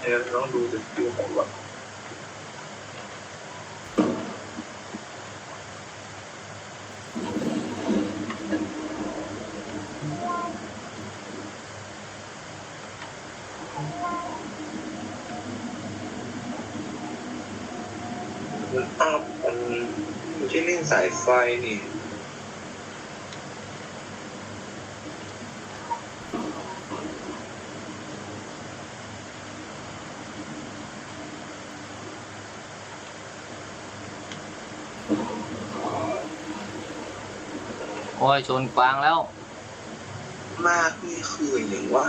เดี๋ยวต้องดูสกิลของแบบมันอัพมันไม่ใช่เล่นสายไฟนี่ โอ้ยชนกวางแล้ว มากนี่คืออย่างว่า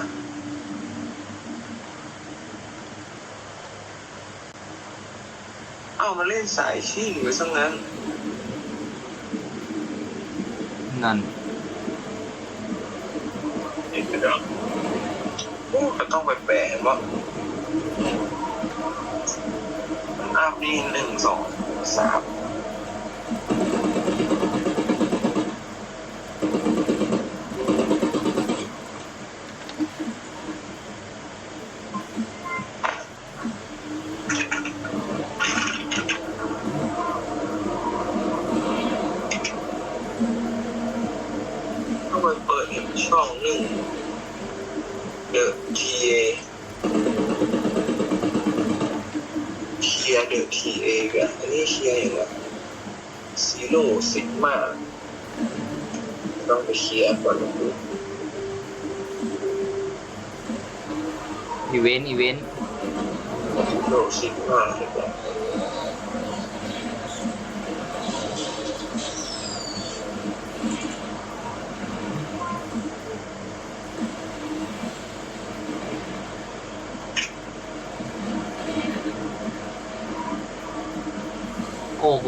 เอามาเล่นสายชิ่งไว้ซะงั้น นั่นเห็นไหมเนาะโอ้ก็ต้องไปแปลว่ามันอัพนี่หนึ่งสองสาม นึ่งเดอะทีเอเคลียร์เดอะทีเอกันอันนี้เคลียอย่างไรซีโร่ซิกมาต้องไปเคลียร์ก่อนนะอีเวนต์อีเวนต์ซีโร่ซิกมาเห็นไหม โอ้โห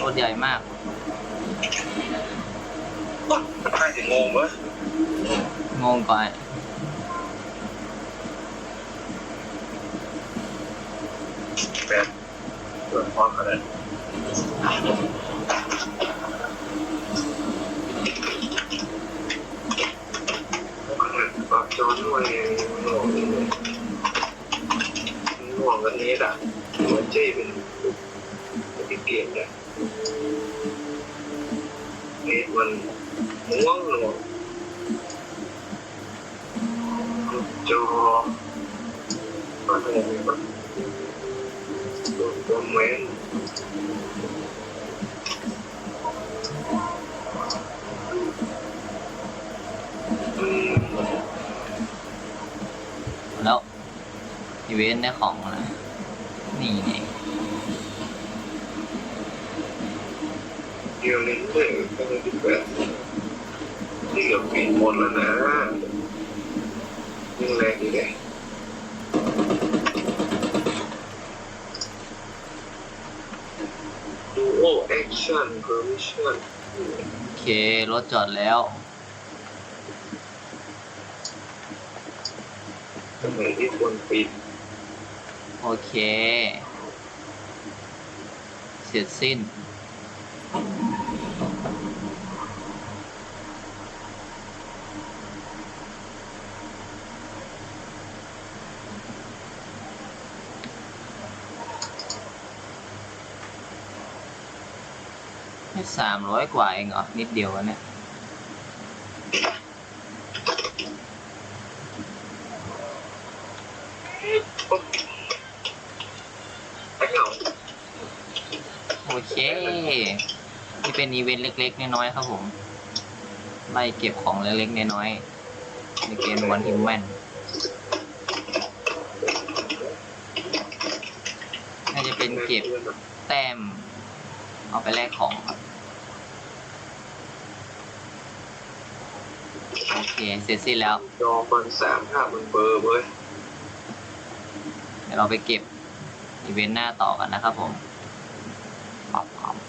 รถใหญ่มากใครจะงงวะงงไปแบบเปิดพร้อมกันเลยปากจอนด้วยหน่วงนี่เลยหน่วงกันนี้ด่ะ หัวเจ้เป็นเป็นเกมเนี่ยเอ๊ะมันง่วงหน่วงจอมาตรงนี้ปะตัวแมนอืมแล้วอีเวนต์ได้ของนะ นี่นี่เดี๋ยวนี้เลยก็เลยที่แบบนี่กับปีหมดแล้วนะยิ่งแรงดีเลยดูโอแอคชั่นเพอร์มิชั่นโอเค รถจอดแล้วสมัยที่ควรปิด โอเค เสร็จสิ้น สามร้อยกว่าเองเหรอ นิดเดียวเนี่ย ไอ้เหงา โอ เคนี่เป็นอีเวนต์เล็กๆน้อยๆครับผมไล่เก็บของเล็กๆน้อยๆในเกมวันฮิวแมนน่าจะเป็นเก็บแต้ม เอาไปแลกของครับโอเค เสร็จสิ้นแล้วจอมันสามห้ามันเบอร์เว้ยเดี๋ยวเราไปเก็บอีเวนต์หน้าต่อกันนะครับผม gmail.com.